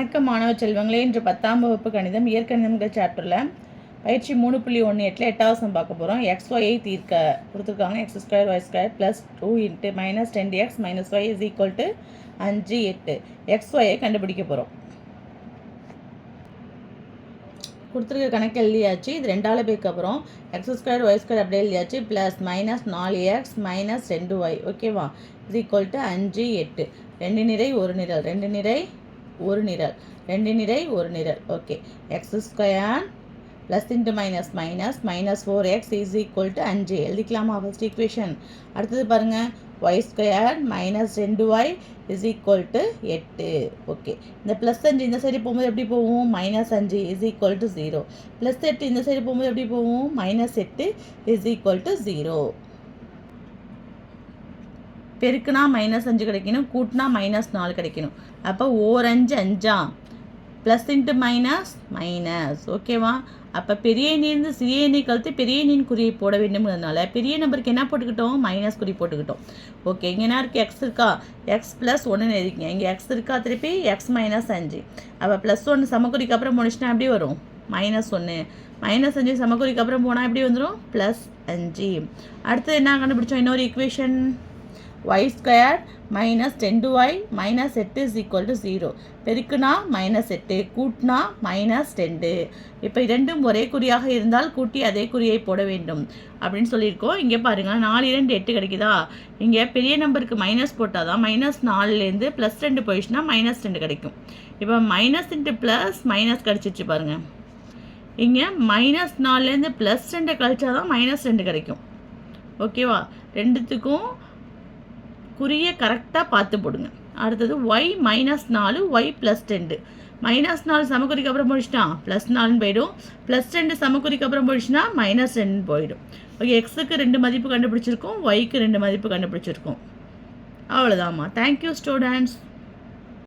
வணக்கம் மாணவ செல்வங்களே. இன்று பத்தாம் வகுப்பு கணிதம் இயற்கணிதம்ங்கிற சாப்டரில் பயிற்சி மூணு புள்ளி ஒன்று எட்டில் எட்டாவது சம் பார்க்க போகிறோம் எக்ஸ் ஒய்யை தீர்க்க கொடுத்துருக்காங்க. X square y square plus two into minus ten x minus y is equal to அஞ்சு எட்டு. எக்ஸ் ஒய்யை கண்டுபிடிக்க போகிறோம் கொடுத்துருக்க கணக்கு எழுதியாச்சு. இது ரெண்டால் பேருக்கு அப்புறம் எக்ஸ் ஸ்கொயர் ஒய் ஸ்கொயர் அப்படியே எழுதியாச்சு. ப்ளஸ் மைனஸ் நாலு எக்ஸ் மைனஸ் ரெண்டு ஒய் ஓகேவா இது ஈக்குவல் டு அஞ்சு எட்டு. ரெண்டு நிறை ஒரு நிரல். ரெண்டு நிறை ஒரு நிரல். ரெண்டு நிறை ஒரு நிரல். Okay x square plus into minus minus minus four x is equal to அஞ்சு. எழுதிக்கலாமா ஃபஸ்ட் ஈக்குவேஷன் அடுத்தது பாருங்கள் ஒய் ஸ்கொயர் மைனஸ் ரெண்டு ஒய் இஸ் ஈக்குவல் டு எட்டு. ஓகே இந்த ப்ளஸ் அஞ்சு இந்த சைடு போகும்போது எப்படி போகும்? மைனஸ் அஞ்சு is equal to zero plus எட்டு இந்த சைடு போகும்போது எப்படி போகும்? மைனஸ் எட்டு இஸ் ஈக்குவல் டு ஜீரோ பெருக்குனா மைனஸ் அஞ்சு கிடைக்கணும் கூட்டினா மைனஸ் நாலு கிடைக்கணும். அப்போ ஓர் அஞ்சு அஞ்சா. ப்ளஸ் இன்ட்டு மைனஸ் மைனஸ் ஓகேவா அப்போ பெரிய எண்ணிலிருந்து சிறிய எண்ணெய் கழுத்து பெரிய எண்ணின் குறியை போட வேண்டும்ங்கிறதுனால பெரிய நம்பருக்கு என்ன போட்டுக்கிட்டோம்? மைனஸ் குறி போட்டுக்கிட்டோம். ஓகே இங்கே என்ன இருக்குது எக்ஸ் இருக்கா? எக்ஸ் ப்ளஸ் ஒன்று இருக்கீங்க இங்கே எக்ஸ் இருக்கா திருப்பி? எக்ஸ் மைனஸ் அஞ்சு. அப்போ ப்ளஸ் ஒன்று சமக்குறிக்கு அப்புறம் முடிச்சுனா எப்படி வரும்? மைனஸ் ஒன்று மைனஸ் அஞ்சு சமக்குறிக்கு அப்புறம் போனால் எப்படி வந்துடும் ப்ளஸ் அஞ்சு. அடுத்தது என்ன கண்டுபிடிச்சோம்? இன்னொரு equation y square minus ten two y minus எட்டு இஸ் ஈக்குவல் டு ஜீரோ பெருக்குனா மைனஸ் எட்டு கூட்டினா மைனஸ் ரெண்டு இப்போ இரண்டும் ஒரே குறியாக இருந்தால் கூட்டி அதே குறியை போட வேண்டும். அப்படின்னு சொல்லியிருக்கோம். இங்கே பாருங்கள் நாலு இரண்டு எட்டு கிடைக்குதா? இங்கே பெரிய நம்பருக்கு மைனஸ் போட்டால் தான் மைனஸ் நாலுலேருந்து ப்ளஸ் ரெண்டு போயிடுச்சுன்னா மைனஸ் ரெண்டு கிடைக்கும். இப்போ மைனஸ் இன்ட்டு ப்ளஸ் மைனஸ் கிடச்சிச்சு பாருங்கள் இங்கே மைனஸ் நாலுலேருந்து ப்ளஸ் ரெண்டு கழிச்சா தான் மைனஸ் ரெண்டு கிடைக்கும். ஓகேவா ரெண்டுத்துக்கும் குறியை கரெக்டாக பார்த்து போடுங்க. அடுத்தது ஒய் மைனஸ் நாலு ஒய் ப்ளஸ் ரெண்டு. மைனஸ் நாலு சமக்குறிக்கு அப்புறம் போயிடுச்சுன்னா ப்ளஸ் நாலுன்னு போயிடும். ப்ளஸ் ரெண்டு சமக்குறிக்கு அப்புறம் போயிடுச்சுன்னா மைனஸ் ரெண்டு போயிடும். ஓகே எக்ஸுக்கு ரெண்டு மதிப்பு கண்டுபிடிச்சிருக்கோம் ஒய்க்கு ரெண்டு மதிப்பு கண்டுபிடிச்சிருக்கோம். அவ்வளோதாம்மா தேங்க்யூ ஸ்டூடெண்ட்ஸ்